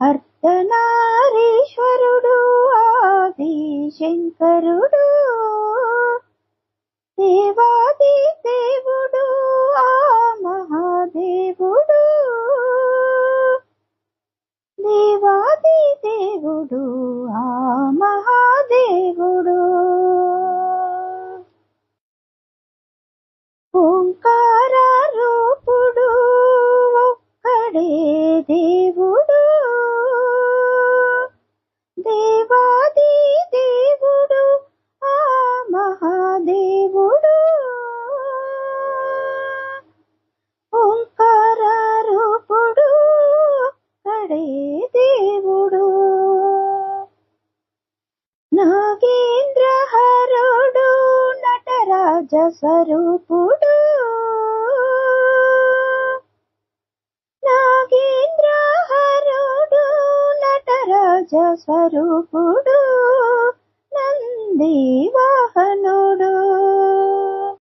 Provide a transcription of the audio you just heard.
అర్ధనారీశ్వరుడు ఆది శంకరుడు దేవాది దేవుడు ఆ మహాదేవుడు. దేవాది దేవుడు ఆ మహాదేవుడు. ఓంకార నటరాజ స్వరూపుడు. నాగేంద్రహరుడు నటరాజ స్వరూపుడు. నంది వాహనుడు